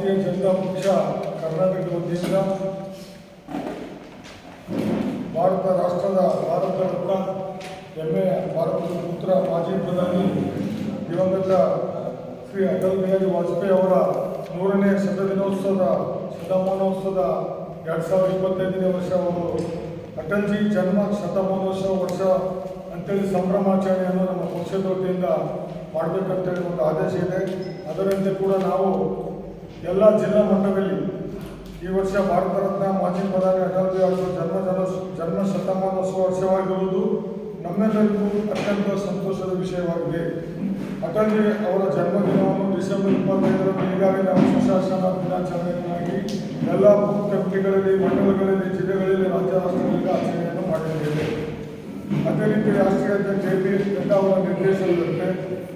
ಭಾರತೀಯ ಜನತಾ ಪಕ್ಷ ಕರ್ನಾಟಕದ ವತಿಯಿಂದ ಭಾರತ ರಾಷ್ಟ್ರದ ಭಾರತ ರತ್ನ ಹೆಮ್ಮೆಯ ಭಾರತದ ಪುತ್ರ ಮಾಜಿ ಪ್ರಧಾನಿ ದಿವಂಗತ ಶ್ರೀ ಅಟಲ್ ಬಿಹಾರಿ ವಾಜಪೇಯಿ ಅವರ ನೂರನೇ ಶತದಿನೋತ್ಸವದ, ಶತಮಾನೋತ್ಸವದ ಎರಡು ಸಾವಿರದ ಇಪ್ಪತ್ತೈದನೇ ವರ್ಷ ಅವರು ಅಟಲ್ಜಿ ಜನ್ಮ ಶತಮಾನೋತ್ಸವ ವರ್ಷ ಅಂತೇಳಿ ಸಂಭ್ರಮಾಚರಣೆಯನ್ನು ನಮ್ಮ ಪಕ್ಷದ ವತಿಯಿಂದ ಮಾಡಬೇಕಂತೇಳಿ ಒಂದು ಆದೇಶ ಇದೆ. ಅದರಂತೆ ಕೂಡ ನಾವು ಎಲ್ಲ ಜಿಲ್ಲಾ ಮಟ್ಟದಲ್ಲಿ ಈ ವರ್ಷ ಭಾರತ ರತ್ನ ಮಾಜಿ ಪ್ರಧಾನಿ ಅಟಲ್ ಬಿಹಾರಿ ಜನ್ಮ ಜನ ಜನ್ಮ ಶತಮಾನೋತ್ಸವ ವರ್ಷವಾಗಿರುವುದು ನಮ್ಮೆಲ್ಲರಿಗೂ ಅತ್ಯಂತ ಸಂತೋಷದ ವಿಷಯವಾಗಿದೆ. ಅಟಲ್ಜಿ ಅವರ ಜನ್ಮದಿನವನ್ನು ಡಿಸೆಂಬರ್ ಇಪ್ಪತ್ತೈದರಂದು ಈಗಾಗಲೇ ನಾವು ಸುಶಾಸನ ದಿನಾಚರಣೆಯನ್ನಾಗಿ ಎಲ್ಲ ಬೂತ್ ಕಮಿಟಿಗಳಲ್ಲಿ ಮಂಡಲಗಳಲ್ಲಿ, ಜಿಲ್ಲೆಗಳಲ್ಲಿ, ರಾಜ್ಯ ರಾಷ್ಟ್ರಗಳಲ್ಲಿ ಆಚರಣೆಯನ್ನು ಮಾಡಿದ್ದೇವೆ. ಅದೇ ರೀತಿ ರಾಷ್ಟ್ರೀಯ ಅಧ್ಯಕ್ಷ ಜೆ ಪಿ ನಡ್ಡಾ ಅವರ ನಿರ್ದೇಶನದಂತೆ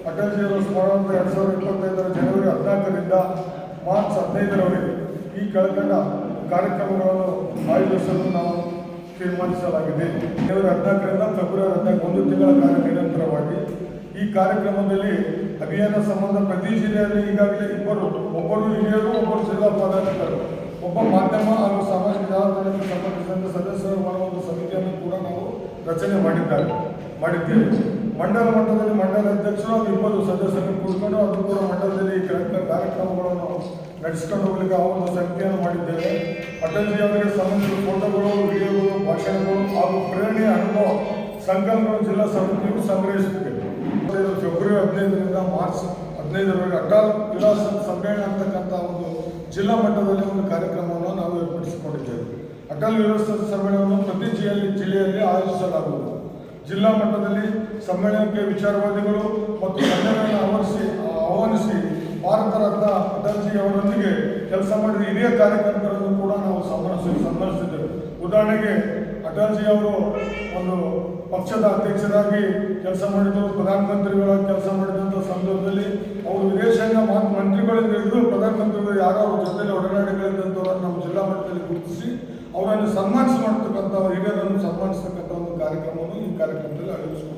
ಅಟಲ್ಜಿಯವರ ಸ್ಮರಣಾರ್ಥ ಎರಡು ಸಾವಿರದ ಇಪ್ಪತ್ತೈದರ ಜನವರಿ ಹದಿನಾಲ್ಕರಿಂದ ಮಾರ್ಚ್ ಹದಿನೈದರವರೆಗೆ ಈ ಕೆಳಕಂಡ ಕಾರ್ಯಕ್ರಮಗಳನ್ನು ಆಯೋಜಿಸಲು ನಾವು ತೀರ್ಮಾನಿಸಲಾಗಿದೆ. ಜನವರಿ ಹದಿನಾಲ್ಕರಿಂದ ಫೆಬ್ರವರಿ ಹದಿನಾಲ್ಕು ಒಂದು ತಿಂಗಳ ಕಾಲ ನಿರಂತರವಾಗಿ ಈ ಕಾರ್ಯಕ್ರಮದಲ್ಲಿ ಅಭಿಯಾನ ಸಂಬಂಧ ಪ್ರತಿ ಜಿಲ್ಲೆಯಲ್ಲಿ ಈಗಾಗಲೇ ಇಬ್ಬರು, ಒಬ್ಬರು ಹಿರಿಯರು, ಒಬ್ಬರು ಜಿಲ್ಲಾ ಪದಾಧಿಕಾರಿಗಳು, ಒಬ್ಬ ಮಾಧ್ಯಮ ಹಾಗೂ ಸಾಮಾಜಿಕ ಜಾಲತಾಣಕ್ಕೆ ಸಂಬಂಧಿಸಿದಂತೆ ಸದಸ್ಯರು ಮಾಡುವ ಒಂದು ಸಮಿತಿಯನ್ನು ಕೂಡ ನಾವು ರಚನೆ ಮಾಡಿದ್ದಾರೆ, ಮಾಡಿದ್ದೇವೆ. ಮಂಡಲ ಮಟ್ಟದಲ್ಲಿ ಮಂಡಲ ಅಧ್ಯಕ್ಷರು ಹಾಗೂ ಇಬ್ಬರು ಸದಸ್ಯರನ್ನು ಕೂಡಿಕೊಂಡು ಅದು ಕೂಡ ಮಂಡಲದಲ್ಲಿ ಕಾರ್ಯಕ್ರಮಗಳನ್ನು ನಡೆಸಿಕೊಂಡು ಹೋಗಲಿಕ್ಕೆ ಆ ಒಂದು ಸಂಖ್ಯೆಯನ್ನು ಮಾಡಿದ್ದೇವೆ. ಅಟಲ್ಜಿ ಅವರಿಗೆ ಸಂಬಂಧಿಸಿದ ಫೋಟೋಗಳು, ವಿಡಿಯೋಗಳು, ಭಾಷಣಗಳು ಹಾಗೂ ಪ್ರೇರಣೆಯ ಅನುಭವ ಸಂಕಲ್ಪಗಳು ಜಿಲ್ಲಾ ಸಮಿತಿಯು ಹದಿನೈದು ಫೆಬ್ರವರಿ ಹದಿನೈದರಿಂದ ಮಾರ್ಚ್ ಹದಿನೈದರವರೆಗೆ ಅಟಲ್ ವಿಲಾಸ ಸಮ್ಮೇಳನ ಅಂತಕ್ಕಂಥ ಒಂದು ಜಿಲ್ಲಾ ಮಟ್ಟದಲ್ಲಿ ಒಂದು ಕಾರ್ಯಕ್ರಮವನ್ನು ನಾವು ಏರ್ಪಡಿಸಿಕೊಂಡಿದ್ದೇವೆ. ಅಟಲ್ ವಿಲಾಸ ಸಮ್ಮೇಳನವನ್ನು ಪ್ರತಿ ಜಿಲ್ಲೆಯಲ್ಲಿ ಜಿಲ್ಲೆಯಲ್ಲಿ ಆಯೋಜಿಸಲಾಗುವುದು. ಜಿಲ್ಲಾ ಮಟ್ಟದಲ್ಲಿ ಸಮ್ಮೇಳನಕ್ಕೆ ವಿಚಾರವಾದಿಗಳು ಮತ್ತು ಸಮ್ಮೇಳನ ಆವರಿಸಿ ಆಹ್ವಾನಿಸಿ ಭಾರತ ರತ್ನ ಅಟಲ್ಜಿ ಅವರೊಂದಿಗೆ ಕೆಲಸ ಮಾಡಿದ ಹಿರಿಯ ಕಾರ್ಯಕರ್ತರನ್ನು ಕೂಡ ನಾವು ಸನ್ಮಾನಿಸಿ ಸನ್ಮಾನಿಸಿದ್ದೇವೆ. ಉದಾಹರಣೆಗೆ, ಅಟಲ್ಜಿ ಅವರು ಒಂದು ಪಕ್ಷದ ಅಧ್ಯಕ್ಷರಾಗಿ ಕೆಲಸ ಮಾಡಿದರು ಪ್ರಧಾನಮಂತ್ರಿಗಳಾಗಿ ಕೆಲಸ ಮಾಡಿದಂಥ ಸಂದರ್ಭದಲ್ಲಿ ಅವರು ವಿದೇಶಾಂಗ ಮಾತು ಮಂತ್ರಿಗಳಿಂದ ಹಿಡಿದು ಪ್ರಧಾನಮಂತ್ರಿಗಳು ಯಾರೋ ಅವ್ರ ಜೊತೆಲಿ ಒಡನಾಡಿಗಳಿದ್ದಂಥವ್ರನ್ನು ನಮ್ಮ ಜಿಲ್ಲಾ ಮಟ್ಟದಲ್ಲಿ ಗುರುತಿಸಿ, ಅವರನ್ನು ಸನ್ಮಾನಿಸಿ ಮಾಡ್ತಕ್ಕಂಥ ಹಿರಿಯರನ್ನು ಸನ್ಮಾನಿಸ್ತಕ್ಕಂಥ ಒಂದು ಕಾರ್ಯಕ್ರಮವನ್ನು ಈ ಕಾರ್ಯಕ್ರಮದಲ್ಲಿ ಆಯೋಜಿಸಿಕೊಂಡಿದ್ದೇವೆ.